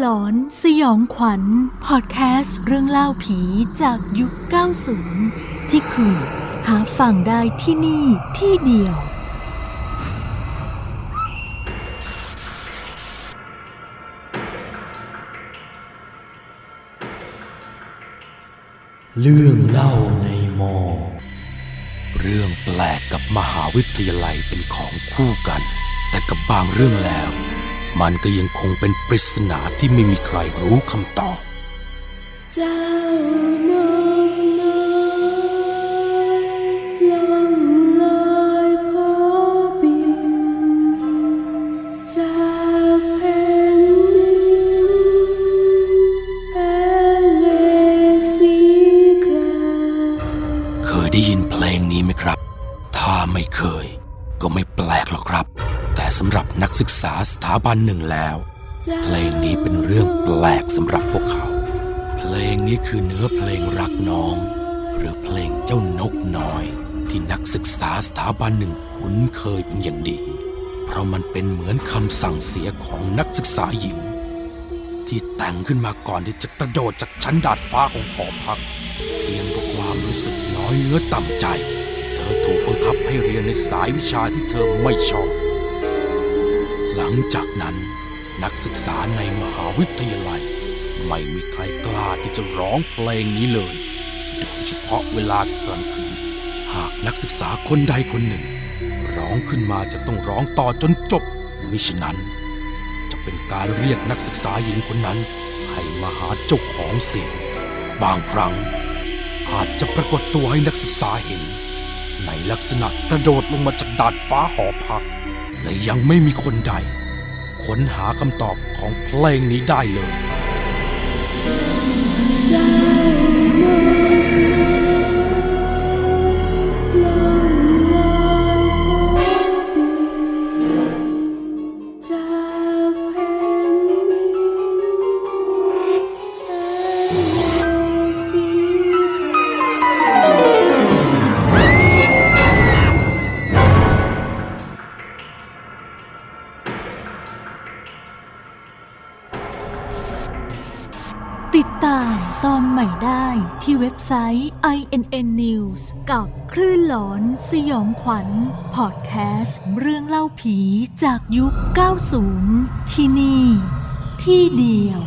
หลอนสยองขวัญพอดแคสต์เรื่องเล่าผีจากยุค 90 ที่คุณหาฟังได้ที่นี่ที่เดียว เรื่องเล่าในมอ เรื่องแปลกกับมหาวิทยาลัยเป็นของคู่กัน แต่กับบางเรื่องแล้ว มันก็ยังคงเป็นปริศนาที่ไม่มีใครรู้คำตอบ เจ้านกน้อยล่องลอยพอบิน จากแผ่นดินแอเลสีกราเคยได้ยินเพลงนี้ไหมครับ ถ้าไม่เคย ก็ไม่แปลกหรอกครับแต่ สำหรับนักศึกษาสถาบันหนึ่งแล้ว เพลงนี้เป็นเรื่องแปลกสำหรับพวกเขา เพลงนี้คือเนื้อเพลงรักน้อง หรือเพลงเจ้านกน้อย ที่นักศึกษาสถาบันหนึ่งคุ้นเคยเป็นอย่างดี เพราะมันเป็นเหมือนคำสั่งเสียของนักศึกษาหญิง ที่แต่งขึ้นมาก่อนที่จะกระโดดจากชั้นดาดฟ้าของหอพักเพียงเพราะความรู้สึกน้อยเนื้อต่ำใจ ที่เธอถูกบังคับให้เรียนในสายวิชาที่เธอไม่ชอบ หลังจากนั้นนักศึกษาในมหาวิทยาลัย ไม่มีใครกล้าที่จะร้องเพลงนี้เลย โดยเฉพาะเวลากลางคืน หากนักศึกษาคนใดคนหนึ่ง ร้องขึ้นมาจะต้องร้องต่อจนจบมิฉะนั้น จะเป็นการเรียกนักศึกษาหญิงคนนั้น ให้มาหาเจ้าของเสียง บางครั้ง อาจจะปรากฏตัวให้นักศึกษาเห็น ในลักษณะกระโดดลงมาจากดาดฟ้าหอพัก และยังไม่มีคนใดค้นหาคำตอบของเพลงนี้ได้เลย ติดตามตอนใหม่ได้ที่เว็บไซต์ inn news กับคลื่นหลอนสยองขวัญพอดแคสต์เรื่องเล่าผีจากยุค 90 ที่นี่ ที่เดียว